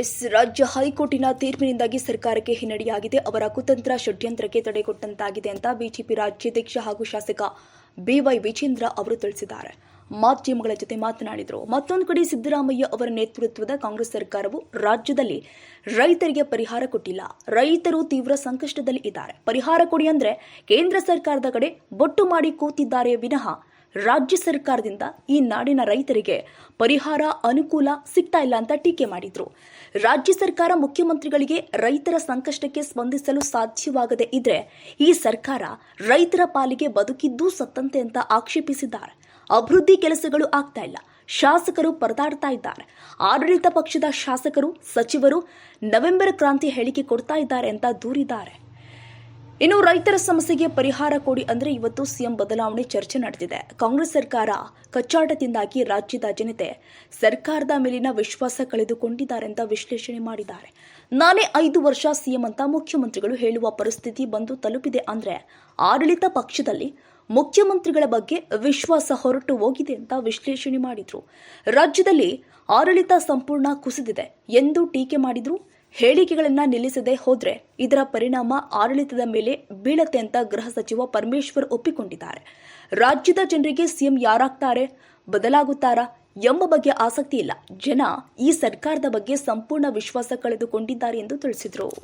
S ರಾಜ್ಯ ಹೈಕೋರ್ಟಿನ ತೀರ್ಪಿನಿಂದಾಗಿ ಸರ್ಕಾರಕ್ಕೆ ಹಿನ್ನಡೆಯಾಗಿದೆ. ಅವರ ಕುತಂತ್ರ ಷಡ್ಯಂತ್ರಕ್ಕೆ ತಡೆ ಕೊಟ್ಟಂತಾಗಿದೆ ಅಂತ ಬಿಜೆಪಿ ರಾಜ್ಯಾಧ್ಯಕ್ಷ ಹಾಗೂ ಶಾಸಕ ಬಿವೈ ವಿಜೇಂದ್ರ ಅವರು ತಿಳಿಸಿದ್ದಾರೆ. ಮಾಧ್ಯಮಗಳ ಜೊತೆ ಮಾತನಾಡಿದರು. ಮತ್ತೊಂದು ಕಡೆ ಸಿದ್ದರಾಮಯ್ಯ ಅವರ ನೇತೃತ್ವದ ಕಾಂಗ್ರೆಸ್ ಸರ್ಕಾರವು ರಾಜ್ಯದಲ್ಲಿ ರೈತರಿಗೆ ಪರಿಹಾರ ಕೊಟ್ಟಿಲ್ಲ. ರೈತರು ತೀವ್ರ ಸಂಕಷ್ಟದಲ್ಲಿ ಇದ್ದಾರೆ ಪರಿಹಾರ ಕೊಡಿ ಅಂದ್ರೆ ಕೇಂದ್ರ ಸರ್ಕಾರದ ಕಡೆ ಬೊಟ್ಟು ಮಾಡಿ ಕೂತಿದ್ದಾರೆ ವಿನಃ ರಾಜ್ಯ ಸರ್ಕಾರದಿಂದ ಈ ನಾಡಿನ ರೈತರಿಗೆ ಪರಿಹಾರ ಅನುಕೂಲ ಸಿಗ್ತಾ ಇಲ್ಲ ಅಂತ ಟೀಕೆ ಮಾಡಿದ್ರು. ರಾಜ್ಯ ಸರ್ಕಾರ ಮುಖ್ಯಮಂತ್ರಿಗಳಿಗೆ ರೈತರ ಸಂಕಷ್ಟಕ್ಕೆ ಸ್ಪಂದಿಸಲು ಸಾಧ್ಯವಾಗದೇ ಇದ್ರೆ ಈ ಸರ್ಕಾರ ರೈತರ ಪಾಲಿಗೆ ಬದುಕಿದ್ದೂ ಸತ್ತಂತೆ ಅಂತ ಆಕ್ಷೇಪಿಸಿದ್ದಾರೆ. ಅಭಿವೃದ್ಧಿ ಕೆಲಸಗಳು ಆಗ್ತಾ ಇಲ್ಲ. ಶಾಸಕರು ಪರದಾಡ್ತಾ ಇದ್ದಾರೆ. ಆಡಳಿತ ಪಕ್ಷದ ಶಾಸಕರು, ಸಚಿವರು ನವೆಂಬರ್ ಕ್ರಾಂತಿ ಹೇಳಿಕೆ ಕೊಡ್ತಾ ಇದ್ದಾರೆ ಅಂತ ದೂರಿದ್ದಾರೆ. ಇನ್ನು ರೈತರ ಸಮಸ್ಯೆಗೆ ಪರಿಹಾರ ಕೊಡಿ ಅಂದ್ರೆ ಇವತ್ತು ಸಿಎಂ ಬದಲಾವಣೆ ಚರ್ಚೆ ನಡೆದಿದೆ. ಕಾಂಗ್ರೆಸ್ ಸರ್ಕಾರ ಕಚ್ಚಾಟದಿಂದಾಗಿ ರಾಜ್ಯದ ಜನತೆ ಸರ್ಕಾರದ ಮೇಲಿನ ವಿಶ್ವಾಸ ಕಳೆದುಕೊಂಡಿದ್ದಾರೆ ಅಂತ ವಿಶ್ಲೇಷಣೆ ಮಾಡಿದ್ದಾರೆ. ನಾನೇ ಐದು ವರ್ಷ ಸಿಎಂ ಅಂತ ಮುಖ್ಯಮಂತ್ರಿಗಳು ಹೇಳುವ ಪರಿಸ್ಥಿತಿ ಬಂದು ತಲುಪಿದೆ ಅಂದ್ರೆ ಆಡಳಿತ ಪಕ್ಷದಲ್ಲಿ ಮುಖ್ಯಮಂತ್ರಿಗಳ ಬಗ್ಗೆ ವಿಶ್ವಾಸ ಹೊರಟು ಹೋಗಿದೆ ಅಂತ ವಿಶ್ಲೇಷಣೆ ಮಾಡಿದ್ರು. ರಾಜ್ಯದಲ್ಲಿ ಆಡಳಿತ ಸಂಪೂರ್ಣ ಕುಸಿದಿದೆ ಎಂದು ಟೀಕೆ ಮಾಡಿದ್ರು. ಹೇಳಿಕೆಗಳನ್ನ ನಿಲ್ಲಿಸದೆ ಹೋದ್ರೆ ಇದರ ಪರಿಣಾಮ ಆಡಳಿತದ ಮೇಲೆ ಬೀಳತ್ತೆ ಅಂತ ಗೃಹ ಸಚಿವ ಪರಮೇಶ್ವರ್ ಒಪ್ಪಿಕೊಂಡಿದ್ದಾರೆ. ರಾಜ್ಯದ ಜನರಿಗೆ ಸಿಎಂ ಯಾರಾಗ್ತಾರೆ, ಬದಲಾಗುತ್ತಾರಾ ಎಂಬ ಬಗ್ಗೆ ಆಸಕ್ತಿ ಇಲ್ಲ. ಜನ ಈ ಸರ್ಕಾರದ ಬಗ್ಗೆ ಸಂಪೂರ್ಣ ವಿಶ್ವಾಸ ಕಳೆದುಕೊಂಡಿದ್ದಾರೆ ಎಂದು ತಿಳಿಸಿದರು.